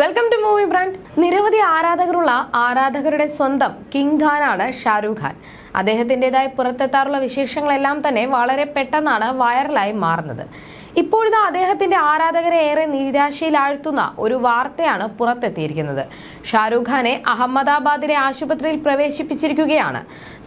Welcome to movie brand നിരവധി ആരാധകരുള്ള ആരാധകരുടെ സ്വന്തം കിങ് ഖാനാണ് ഷാരൂഖ് ഖാൻ. അദ്ദേഹത്തിന്റെതായി പുറത്തെത്താറുള്ള വിശേഷങ്ങളെല്ലാം തന്നെ വളരെ പെട്ടെന്നാണ് വൈറലായി മാറുന്നത്. ഇപ്പോഴിതാ അദ്ദേഹത്തിന്റെ ആരാധകരെ ഏറെ നിരാശയിലാഴ്ത്തുന്ന ഒരു വാർത്തയാണ് പുറത്തെത്തിയിരിക്കുന്നത്. ഷാരൂഖ് ഖാനെ അഹമ്മദാബാദിലെ ആശുപത്രിയിൽ പ്രവേശിപ്പിച്ചിരിക്കുകയാണ്.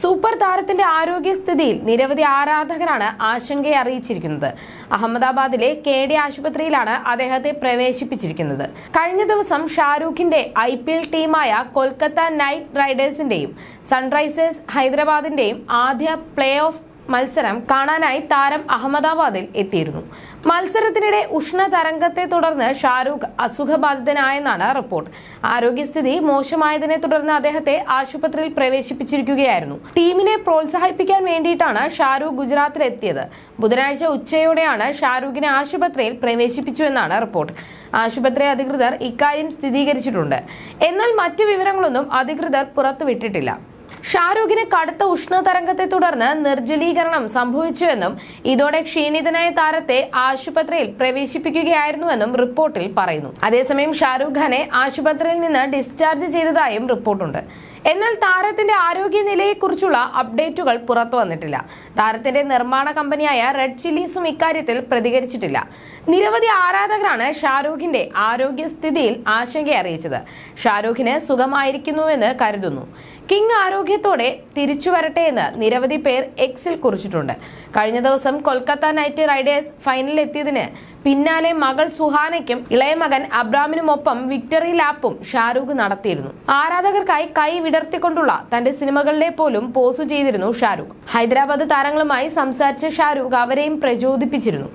സൂപ്പർ താരത്തിന്റെ ആരോഗ്യസ്ഥിതിയിൽ നിരവധി ആരാധകരാണ് ആശങ്കയെ അറിയിച്ചിരിക്കുന്നത്. അഹമ്മദാബാദിലെ കെ ഡി ആശുപത്രിയിലാണ് അദ്ദേഹത്തെ പ്രവേശിപ്പിച്ചിരിക്കുന്നത്. കഴിഞ്ഞ ദിവസം ഷാരൂഖിന്റെ ഐ പി എൽ ടീമായ കൊൽക്കത്ത നൈറ്റ് റൈഡേഴ്സിന്റെയും സൺറൈസേഴ്സ് ഹൈദരാബാദിന്റെയും ആദ്യ പ്ലേ ഓഫ് മത്സരം കാണാനായി താരം അഹമ്മദാബാദിൽ എത്തിയിരുന്നു. മത്സരത്തിനിടെ ഉഷ്ണ തരംഗത്തെ തുടർന്ന് ഷാരൂഖ് അസുഖബാധിതനായെന്നാണ് റിപ്പോർട്ട്. ആരോഗ്യസ്ഥിതി മോശമായതിനെ തുടർന്ന് അദ്ദേഹത്തെ ആശുപത്രിയിൽ പ്രവേശിപ്പിച്ചിരിക്കുകയായിരുന്നു. ടീമിനെ പ്രോത്സാഹിപ്പിക്കാൻ വേണ്ടിയിട്ടാണ് ഷാരൂഖ് ഗുജറാത്തിലെത്തിയത്. ബുധനാഴ്ച ഉച്ചയോടെയാണ് ഷാരൂഖിനെ ആശുപത്രിയിൽ പ്രവേശിപ്പിച്ചുവെന്നാണ് റിപ്പോർട്ട്. ആശുപത്രി അധികൃതർ ഇക്കാര്യം സ്ഥിരീകരിച്ചിട്ടുണ്ട്. എന്നാൽ മറ്റു വിവരങ്ങളൊന്നും അധികൃതർ പുറത്തുവിട്ടിട്ടില്ല. ഷാരൂഖിന് കടുത്ത ഉഷ്ണതരംഗത്തെ തുടർന്ന് നിർജലീകരണം സംഭവിച്ചുവെന്നും ഇതോടെ ക്ഷീണിതനായ താരത്തെ ആശുപത്രിയിൽ പ്രവേശിപ്പിക്കുകയായിരുന്നുവെന്നും റിപ്പോർട്ടിൽ പറയുന്നു. അതേസമയം ഷാരൂഖ് ഖാനെ ആശുപത്രിയിൽ നിന്ന് ഡിസ്ചാർജ് ചെയ്തതായും റിപ്പോർട്ടുണ്ട്. എന്നാൽ താരത്തിന്റെ ആരോഗ്യനിലയെക്കുറിച്ചുള്ള അപ്ഡേറ്റുകൾ പുറത്തു വന്നിട്ടില്ല. താരത്തിന്റെ നിർമ്മാണ കമ്പനിയായ റെഡ് ചില്ലീസും ഇക്കാര്യത്തിൽ പ്രതികരിച്ചിട്ടില്ല. നിരവധി ആരാധകരാണ് ഷാരൂഖിന്റെ ആരോഗ്യസ്ഥിതിയിൽ ആശങ്ക അറിയിച്ചത് ഷാരൂഖിന് സുഖമായിരിക്കുന്നുവെന്ന് കരുതുന്നു. കിങ് ആരോഗ്യത്തോടെ തിരിച്ചു വരട്ടെ എന്ന് നിരവധി പേർ എക്സിൽ കുറിച്ചിട്ടുണ്ട്. കഴിഞ്ഞ ദിവസം കൊൽക്കത്ത നൈറ്റ് റൈഡേഴ്സ് ഫൈനലിൽ എത്തിയതിന് പിന്നാലെ മകൾ സുഹാനയ്ക്കും ഇളയ മകൻ അബ്രാമിനുമൊപ്പം വിക്ടറി ലാപ്പും ഷാരൂഖ് നടത്തിയിരുന്നു. ആരാധകർക്കായി കൈ വിടർത്തിക്കൊണ്ടുള്ള തന്റെ സിനിമകളിലെ പോലും പോസ് ചെയ്തിരുന്നു ഷാരൂഖ്. ഹൈദരാബാദ് താരങ്ങളുമായി സംസാരിച്ച ഷാരൂഖ് അവരെയും പ്രചോദിപ്പിച്ചിരുന്നു.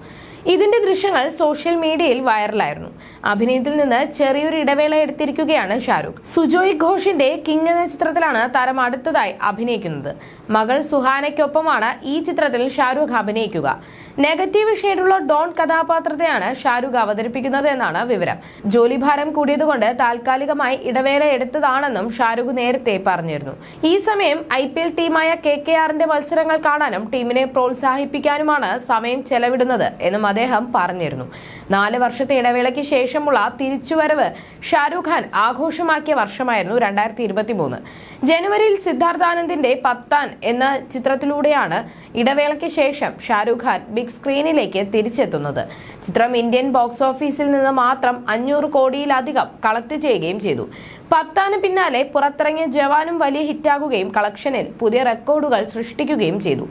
ഇതിന്റെ ദൃശ്യങ്ങൾ സോഷ്യൽ മീഡിയയിൽ വൈറലായിരുന്നു. അഭിനയത്തിൽ നിന്ന് ചെറിയൊരു ഇടവേള എടുത്തിരിക്കുകയാണ് ഷാരൂഖ്. സുജോയ് ഘോഷിന്റെ കിങ് എന്ന ചിത്രത്തിലാണ് താരം അടുത്തതായി അഭിനയിക്കുന്നത്. മകൾ സുഹാനയ്ക്കൊപ്പമാണ് ഈ ചിത്രത്തിൽ ഷാരൂഖ് അഭിനയിക്കുക. നെഗറ്റീവ് ഷെയ്ഡുള്ള ഡോൺ കഥാപാത്രത്തെയാണ് ഷാരൂഖ് അവതരിപ്പിക്കുന്നത് എന്നാണ് വിവരം. ജോലിഭാരം കൂടിയതുകൊണ്ട് താൽക്കാലികമായി ഇടവേള എടുത്തതാണെന്നും ഷാരൂഖ് നേരത്തെ പറഞ്ഞിരുന്നു. ഈ സമയം ഐ പി എൽ ടീമായ കെ കെ ആറിന്റെ മത്സരങ്ങൾ കാണാനും ടീമിനെ പ്രോത്സാഹിപ്പിക്കാനുമാണ് സമയം ചെലവിടുന്നത് എന്നും അദ്ദേഹം പറഞ്ഞിരുന്നു. നാല് വർഷത്തെ ഇടവേളയ്ക്ക് ശേഷമുള്ള തിരിച്ചുവരവ് ഷാരൂഖ് ഖാൻ ആഘോഷമാക്കിയ വർഷമായിരുന്നു രണ്ടായിരത്തി ഇരുപത്തി മൂന്ന് ജനുവരിയിൽ സിദ്ധാർത്ഥാനന്ദിന്റെ പത്താൻ എന്ന ചിത്രത്തിലൂടെയാണ് ഇടവേളയ്ക്ക് ശേഷം ഷാരൂഖ് ഖാൻ ബിഗ് സ്ക്രീനിലേക്ക് തിരിച്ചെത്തുന്നത്. ചിത്രം ഇന്ത്യൻ ബോക്സ് ഓഫീസിൽ നിന്ന് മാത്രം അഞ്ഞൂറ് കോടിയിലധികം കളക്ട് ചെയ്യുകയും ചെയ്തു. പത്താന് പിന്നാലെ പുറത്തിറങ്ങിയ ജവാനും വലിയ ഹിറ്റാകുകയും കളക്ഷനിൽ പുതിയ റെക്കോർഡുകൾ സൃഷ്ടിക്കുകയും ചെയ്തു.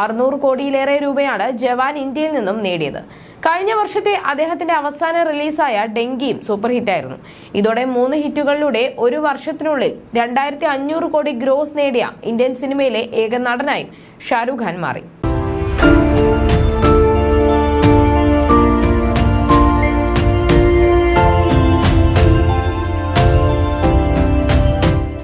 അറുന്നൂറ് കോടിയിലേറെ രൂപയാണ് ജവാൻ ഇന്ത്യയിൽ നിന്നും നേടിയത്. കഴിഞ്ഞ വർഷത്തെ അദ്ദേഹത്തിന്റെ അവസാന റിലീസായ ഡെങ്കിയും സൂപ്പർ ഹിറ്റായിരുന്നു. ഇതോടെ മൂന്ന് ഹിറ്റുകളിലൂടെ ഒരു വർഷത്തിനുള്ളിൽ രണ്ടായിരത്തി അഞ്ഞൂറ് കോടി ഗ്രോസ് നേടിയ ഇന്ത്യൻ സിനിമയിലെ ഏക നടനായും ഷാരൂഖ് ഖാൻ മാറി.